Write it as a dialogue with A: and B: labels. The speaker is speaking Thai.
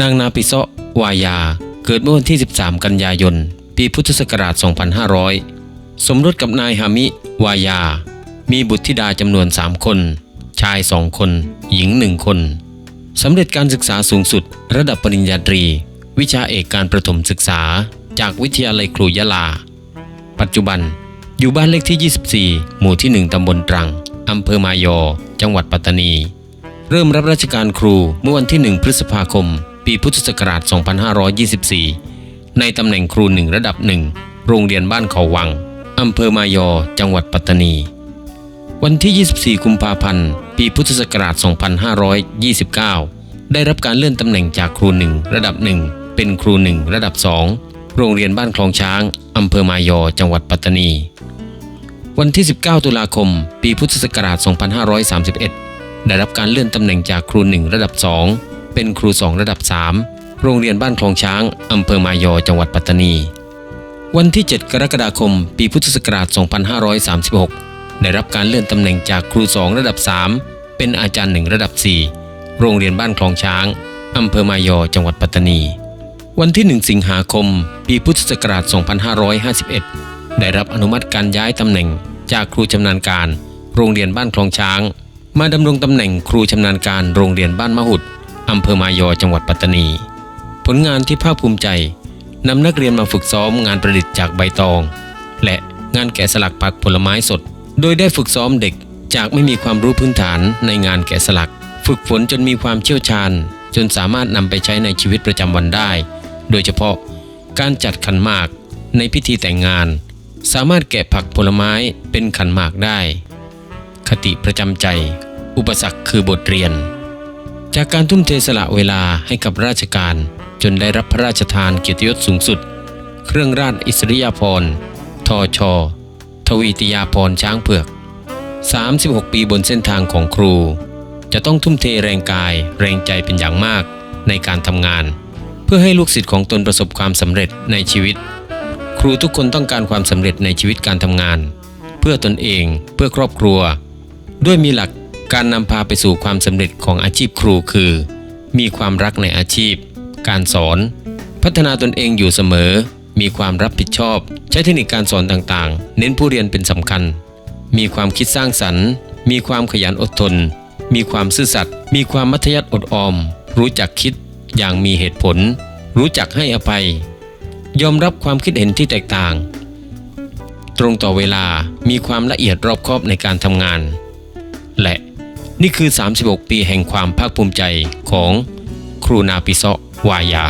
A: นางนาปิโซะวายา เกิดเมื่อวันที่ 13 กันยายน ปีพุทธศักราช 2500 สมรสกับนายฮามิ วายา มีบุตรธิดาจำนวน 3 คน ชาย 2 คน หญิง 1 คนสำเร็จการศึกษาสูงสุด ระดับปริญญาตรี วิชาเอกการประถมศึกษา จากวิทยาลัยครูยะลา ปัจจุบันอยู่บ้านเลขที่ 24 หมู่ที่ 1 ตำบลตรัง อำเภอมายอ จังหวัดปัตตานี เริ่มรับราชการครูเมื่อวันที่ 1 พฤษภาคม ปีพุทธศักราช 2524 ในตำแหน่งครูหนึ่งระดับหนึ่งโรงเรียนบ้านเขาวัง อำเภอมายอ จังหวัดปัตตานี วันที่ 24 กุมภาพันธ์ ปีพุทธศักราช 2529 ได้รับการเลื่อนตำแหน่งจากครูหนึ่งระดับหนึ่งเป็นครูหนึ่งระดับสองโรงเรียนบ้านคลองช้าง อำเภอมายอ จังหวัดปัตตานี วันที่ 19 ตุลาคม ปีพุทธศักราช 2531 ได้รับการเลื่อนตำแหน่งจากครูหนึ่งระดับ2 เป็นครู2ระดับ 3 โรงเรียนบ้านคลองช้าง อำเภอมายอจังหวัดปัตตานี วันที่ 7 กรกฎาคม ปีพุทธศักราช 2536 ได้รับการเลื่อนตำแหน่งจากครู2ระดับ 3 เป็นอาจารย์1ระดับ 4 โรงเรียนบ้านคลองช้าง อำเภอมายอจังหวัดปัตตานี วันที่ 1 สิงหาคม ปีพุทธศักราช 2551 ได้รับอนุมัติการย้ายตำแหน่งจากครูชำนาญการ โรงเรียนบ้านคลองช้าง มาดำรงตำแหน่งครูชำนาญการโรงเรียนบ้านมะหุด อำเภอมายอจังหวัดปัตตานี ผลงานที่ภาคภูมิใจนำนักเรียนมาฝึกซ้อมงานประดิษฐ์จากใบตอง และงานแกะสลักผักผลไม้สด โดยได้ฝึกซ้อมเด็กจากไม่มีความรู้พื้นฐานในงานแกะสลัก ฝึกฝนจนมีความเชี่ยวชาญ จนสามารถนำไปใช้ในชีวิตประจำวันได้ โดยเฉพาะการจัดขันหมากในพิธีแต่งงาน สามารถแกะผักผลไม้เป็นขันหมากได้ คติประจำใจ อุปสรรคคือบทเรียน จากการทุ่มเทสละเวลาให้กับราชการ จนได้รับพระราชทานเกียรติยศสูงสุด เครื่องราชอิสริยาภรณ์ทอชอทวีติยาภรณ์ช้างเผือก 36 ปีบนเส้นทางของครู จะต้องทุ่มเทแรงกาย แรงใจเป็นอย่างมากในการทำงาน เพื่อให้ลูกศิษย์ของตนประสบความสำเร็จในชีวิต ครูทุกคนต้องการความสำเร็จในชีวิตการทำงาน เพื่อตนเองเพื่อครอบครัว ด้วยมีหลัก การนำพาไปสู่ความสำเร็จของอาชีพครูคือ มีความรักในอาชีพ การสอน พัฒนาตนเองอยู่เสมอ มีความรับผิดชอบ ใช้เทคนิคการสอนต่างๆ เน้นผู้เรียนเป็นสำคัญ มีความคิดสร้างสรรค์ มีความขยันอดทน มีความซื่อสัตย์มีความมัธยัติอดออม รู้จักคิดอย่างมีเหตุผล รู้จักให้อภัย ยอมรับความคิดเห็นที่แตกต่าง ตรงต่อเวลามีความละเอียดรอบคอบในการทำงาน และ นี่คือ 36 ปีแห่งความภาคภูมิใจของครูนาปิโซะวายา